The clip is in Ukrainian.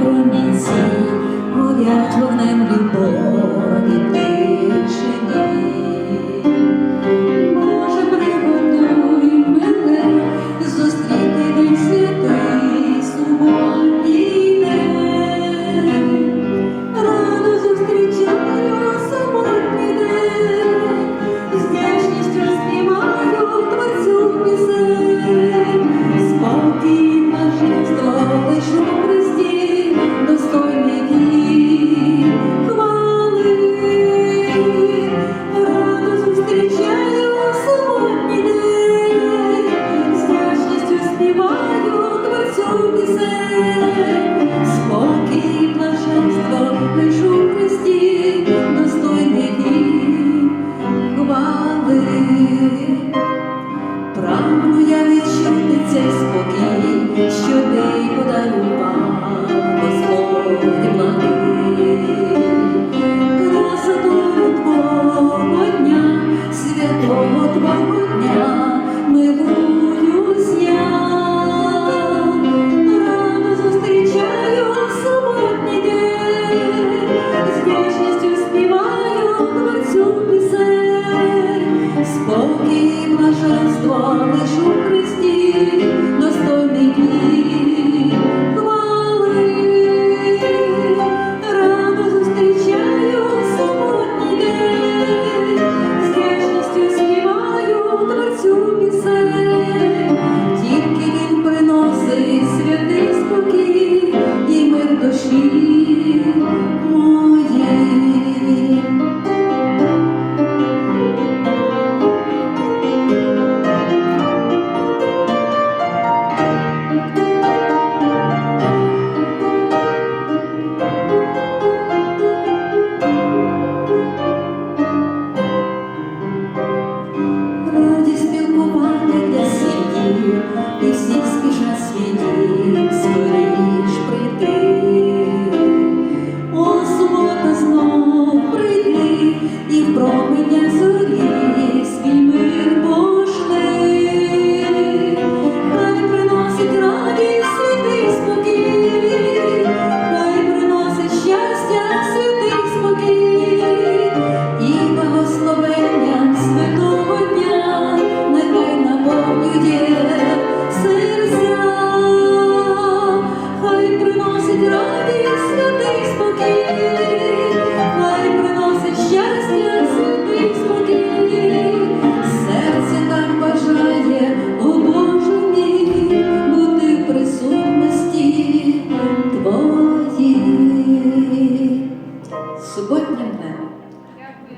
промінці, горять вогнем любов. цю пісень, спокій блаженство лиш у Христі.